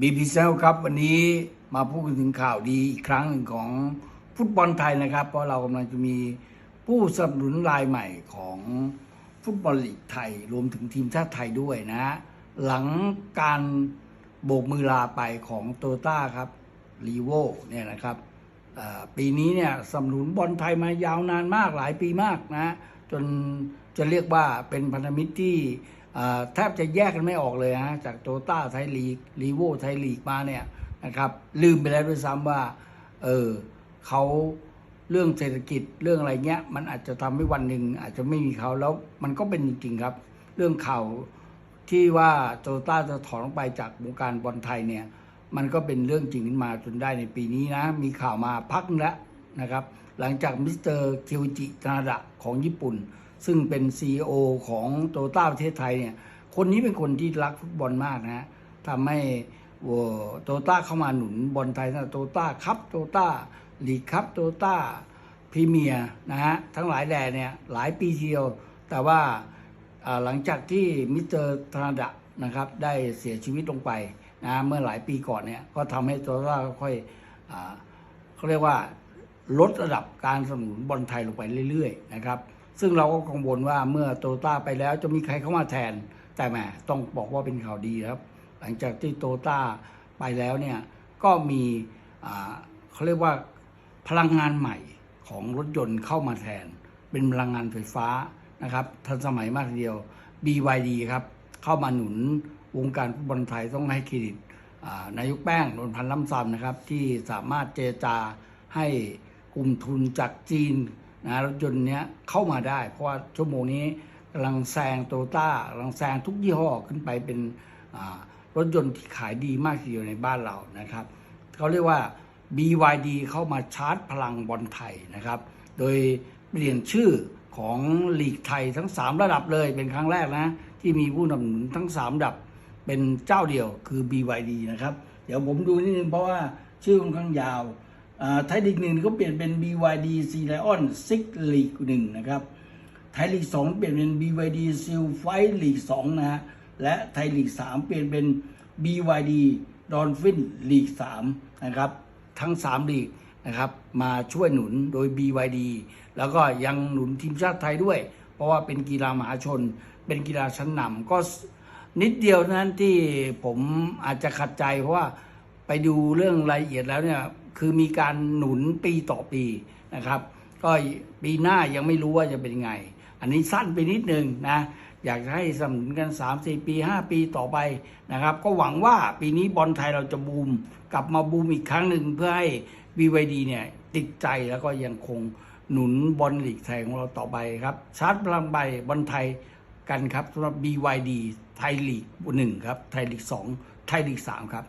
บีพีเซลครับวันนี้มาพูดถึงข่าวดีอีกครั้งหนึ่งของฟุตบอลไทยนะครับ เพราะเรากำลังจะมีผู้สนับสนุนรายใหม่ของฟุตบอลลีกไทย รวมถึงทีมชาติไทยด้วยนะ หลังการโบกมือลาไปของโตต้าครับรีโวเนี่ยนะครับปีนี้เนี่ยสนับสนุนบอลไทยมายาวนานมากหลายปีมากนะ จนจะเรียกว่าเป็นพันธมิตรที่ แทบจะแยกกันไม่ออกเลยฮะจากโตต้าไทยลีกรีโวไทยลีกมาเนี่ยนะครับลืมไปแล้วด้วยซ้ำว่าเออเขาเรื่องเศรษฐกิจเรื่องอะไรเงี้ย มันอาจจะทำให้วันหนึ่งอาจจะไม่มีเขาแล้วมันก็เป็นจริงๆครับ เรื่องข่าวที่ว่าโตต้าจะถอนออกไปจากวงการบอลไทยเนี่ย มันก็เป็นเรื่องจริงขึ้นมาจนได้ในปีนี้นะ มีข่าวมาพักแล้วนะครับ หลังจากมิสเตอร์เคิวจิตนาดะของญี่ปุ่น ซึ่งเป็น CEO ของโตต้าประเทศไทยเนี่ยคนนี้เป็นคนที่รักฟุตบอลมากนะฮะทำให้โตต้าเข้ามาหนุนบอลไทยนะโตต้าคัพโตต้าลีกคัพโตต้าพรีเมียร์นะฮะทั้งหลายแหล่เนี่ยหลายปีเดียว แต่ว่าหลังจากที่มิสเตอร์ธนาดะนะครับได้เสียชีวิตลงไปนะเมื่อหลายปีก่อนเนี่ยก็ทำให้โตต้าค่อยเขาเรียกว่าลดระดับการสนับสนุนบอลไทยลงไปเรื่อยๆนะครับ ซึ่งเราก็กังวลว่าเมื่อโตต้าไปแล้วจะมีใครเข้ามาแทน แต่แหมต้องบอกว่าเป็นข่าวดีครับ หลังจากที่โตต้าไปแล้วเนี่ยก็มีเขาเรียกว่าพลังงานใหม่ของรถยนต์เข้ามาแทน เป็นพลังงานไฟฟ้านะครับทันสมัยมากทีเดียว BYD ครับเข้ามาหนุนวงการฟุตบอลไทยต้องให้เครดิตนายกแป้งนนพันธ์ล้ำซ้ำนะครับ ที่สามารถเจรจาให้กลุ่มทุนจากจีน นะรถยนต์เนี้ยเข้ามาได้ เพราะว่าชั่วโมงนี้กำลังแซงโตต้ากำลังแซงทุกยี่ห้อขึ้นไปเป็นรถยนต์ที่ขายดีมากทีเดียวในบ้านเรานะครับเขาเรียกว่า BYD เข้ามาชาร์จพลังบอลไทยนะครับ โดยเปลี่ยนชื่อของลีกไทยทั้ง 3 ระดับเลยเป็นครั้งแรกนะ ที่มีผู้นำหนุนทั้ง 3 ระดับเป็นเจ้าเดียวคือ BYD นะครับ เดี๋ยวผมดูนิดนึงเพราะว่าชื่อค่อนข้างยาว ไทยลีกหนึ่งก็เปลี่ยนเป็น BYD C Lion Six League หนึ่งนะครับไทยลีกสองเปลี่ยนเป็น BYD Seal Fight League สองนะฮะและไทยลีกสามเปลี่ยนเป็น BYD Dolphin League สามนะครับทั้ง3ลีกนะครับมาช่วยหนุนโดย BYD แล้วก็ยังหนุนทีมชาติไทยด้วย เพราะว่าเป็นกีฬามหาชน เป็นกีฬาชั้นนำก็นิดเดียวนั้นที่ผมอาจจะขัดใจเพราะว่า ไปดูเรื่องรายละเอียดแล้วเนี่ยคือมีการหนุนปีต่อปีนะครับ ก็ปีหน้ายังไม่รู้ว่าจะเป็นไง อันนี้สั้นไปนิดนึงนะอยากให้สนับสนุนกัน 3 4 ปี 5 ปีต่อไปนะครับ ก็หวังว่าปีนี้บอลไทยเราจะบูม กลับมาบูมอีกครั้งหนึ่งเพื่อให้ BYD เนี่ยติดใจแล้วก็ยังคงหนุนบอลลีกไทยของเราต่อไปครับ ชาร์จพลังใบบอลไทยกันครับสำหรับ BYD ไทยลีกหนึ่งครับ ไทยลีก 2 ไทยลีก 3 ครับ